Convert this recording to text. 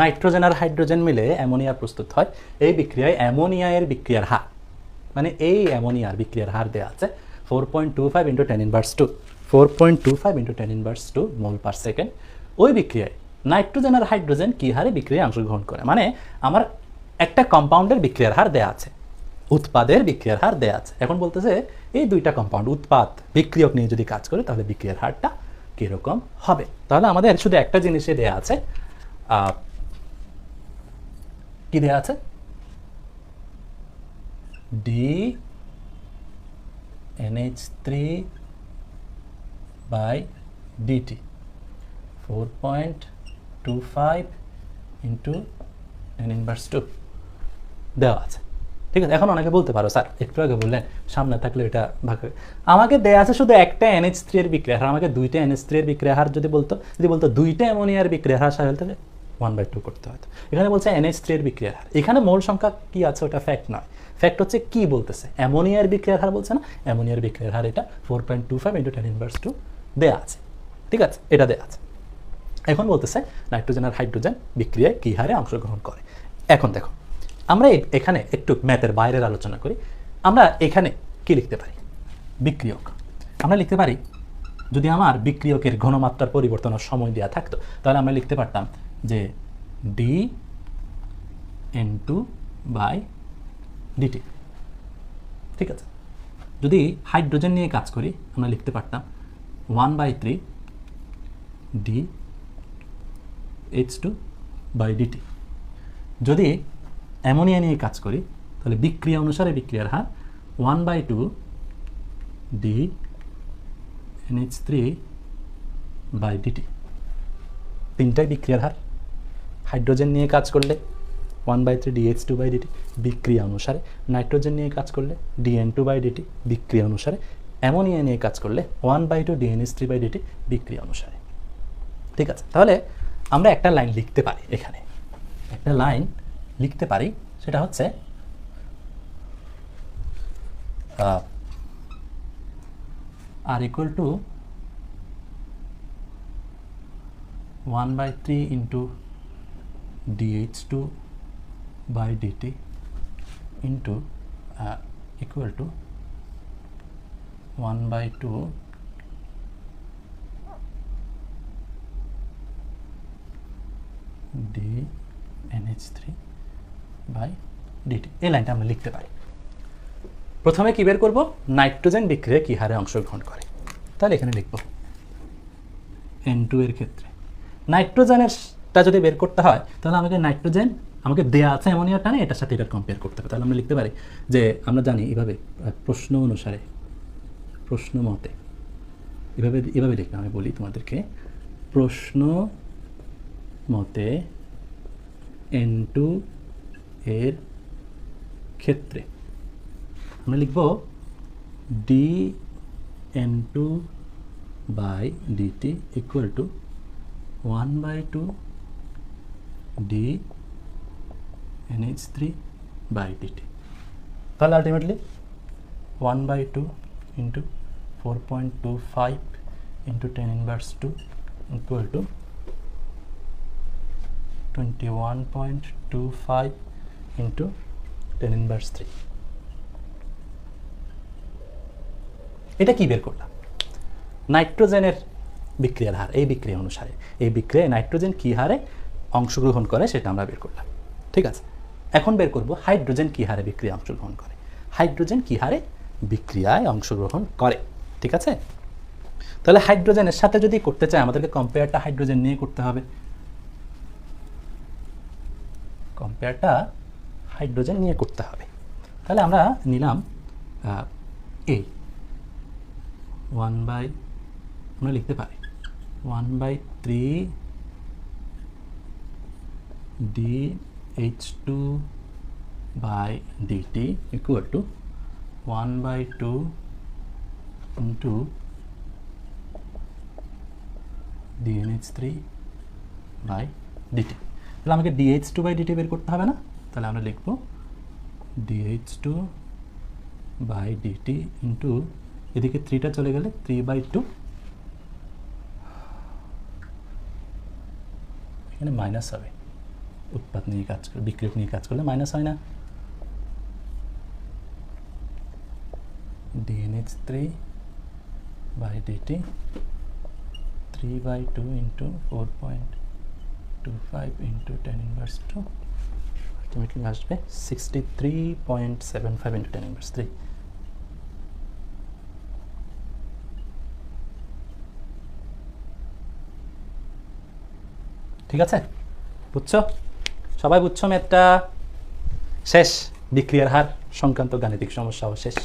Nitrogen আর hydrogen মিলে ammonia প্রস্তুত হয়। এই বিক্রিয়ায় অ্যামোনিয়া এর বিক্রিয়ার হার মানে এই অ্যামোনিয়ার বিক্রিয়ার হার দেওয়া আছে four point two five into ten inverse two four point two five into ten inverse two mole per second ওই বিক্রিয়ায় নাইট্রোজেন আর হাইড্রোজেন কী হারে বিক্রিয়ায় অংশগ্রহণ করে? মানে আমার একটা কম্পাউন্ডের বিক্রিয়ার হার দেওয়া আছে, উৎপাদের বিক্রিয়ার হার দেওয়া আছে। এখন বলতেছে, এই দুইটা কম্পাউন্ড উৎপাদ বিক্রিয়ক নিয়ে যদি কাজ করে, তাহলে বিক্রিয়ার হারটা কীরকম হবে? তাহলে আমাদের শুধু একটা জিনিসে দেওয়া আছে কি দেওয়া আছে? D NH three by DT four point two five into ten inverse two দেওয়া আছে। ঠিক আছে, এখন অনেকে বলতে পারো, স্যার, একটু আগে বললেন, সামনে থাকলে এটা ভাগ আমাকে দেয়া আছে শুধু একটা এনএইচ থ্রি এর বিক্রিয়া হার আমাকে দুইটা এনএইচ থ্রি এর বিক্রিয়া হার যদি বলতো যদি বলতো দুইটা অ্যামোনিয়ার বিক্রিয়া হার তাহলে ওয়ান বাই টু করতে হতো এখানে বলছে এনএইচ থ্রি এর বিক্রিয়া হার। এখানে মোল সংখ্যা কি আছে, ওটা ফ্যাক্ট নয়। ফ্যাক্ট হচ্ছে কি বলতেছে? অ্যামোনিয়ার বিক্রিয়ার হার বলছে না? অ্যামোনিয়ার বিক্রিয়ার হার এটা four point two five into ten inverse two দেওয়া আছে। ঠিক আছে? এটা দেওয়া আছে। এখন বলতেছে নাইট্রোজেন আর হাইড্রোজেন বিক্রিয়ায় কী হারে অংশগ্রহণ করে। এখন দেখো, আমরা এখানে একটু ম্যাথের বাইরের আলোচনা করি। আমরা এখানে কি লিখতে পারি? বিক্রিয়ক। আমরা লিখতে পারি, যদি আমার বিক্রিয়কের ঘনমাত্রার পরিবর্তনের সময় দেওয়া থাকতো, তাহলে আমরা লিখতে পারতাম যে D N two by DT ঠিক আছে? যদি হাইড্রোজেন নিয়ে কাজ করি, আমরা লিখতে পারতাম one by three D H two by DT যদি অ্যামোনিয়া নিয়ে কাজ করি, তাহলে বিক্রিয়া অনুসারে বিক্রিয়ার হার one by two D NH three by DT তিনটাই বিক্রিয়ার হার। হাইড্রোজেন নিয়ে কাজ করলে one by three DH two by DT বিক্রিয়া অনুসারে, নাইট্রোজেন নিয়ে কাজ করলে ডিএন টু বাই ডিটি বিক্রিয়া অনুসারে, অ্যামোনিয়া নিয়ে কাজ করলে one by two DNS three by dt বিক্রিয়া অনুসারে। ঠিক আছে, তাহলে আমরা একটা লাইন লিখতে পারি এখানে। একটা লাইন লিখতে পারি, সেটা হচ্ছে R equal to one by three into dH2 by dt into uh, equal to 1 by 2 dnh3 by dt এ লাইনটা আমরা লিখতে পারি। প্রথমে কি বের করব? নাইট্রোজেন বিক্রিয়া কি হারে অংশগ্রহণ করে? তাহলে এখানে লিখব। এন টু এর ক্ষেত্রে। নাইট্রোজেনের নাইট্রোজেনেরটা যদি বের করতে হয়, তাহলে আমাকে নাইট্রোজেন আমাকে দেয়া আছে অ্যামোনিয়াটা না এটার সাথে এটার কম্পেয়ার করতে হবে। তাহলে আমরা লিখতে পারি যে আমরা জানি এভাবে প্রশ্ন অনুসারে, প্রশ্ন মতে, এভাবে এভাবে লিখবে আমি বলি তোমাদেরকে, প্রশ্ন মতে এন টু এর ক্ষেত্রে আমরা লিখব d N two by dt equal to one by two d NH three by dt তাহলে ultimately one by two into four point two five into ten inverse two equal to twenty one point two five into ten inverse three এটা কি বের করলাম? নাইট্রোজেনের বিক্রিয়ার হার এই বিক্রিয়া অনুসারে। এই বিক্রিয়ায় নাইট্রোজেন কী হারে? অংশগ্রহণ করে, সেটা আমরা বের করলাম। ঠিক আছে? এখন বের করব হাইড্রোজেন কী হারে বিক্রিয়া অংশগ্রহণ করে। হাইড্রোজেন কী হারে বিক্রিয়ায় অংশগ্রহণ করে। ঠিক আছে? তাহলে হাইড্রোজেনের সাথে যদি করতে চাই আমাদেরকে কম্পেয়ারটা হাইড্রোজেন নিয়ে করতে হবে। কম্পেয়ারটা হাইড্রোজেন নিয়ে করতে হবে। তাহলে আমরা নিলাম এ ওয়ান বাই আমরা লিখতে পারি। One by three d H two by dt equal to one by two into dNH three by dt তাহলে আমাকে ডিএইচ টু বাই ডিটি বের করতে হবে না? তাহলে আমরা লিখব dH two by dt into এদিকে থ্রিটা চলে গেলে থ্রি বাই টু এখানে মাইনাস হবে। উৎপাদ নিয়ে কাজ করে, বিক্রিয়ক নিয়ে কাজ করলে মাইনাস হয় না। DNX three by dt three by two into four point two five into ten inverse two ultimately আসবে sixty three point seven five into ten inverse three ঠিক আছে? বুঝছ? সবাই বুঝছ একটা শেষ। বিক্রিয়ার হার সংক্রান্ত গাণিতিক সমস্যাও শেষ।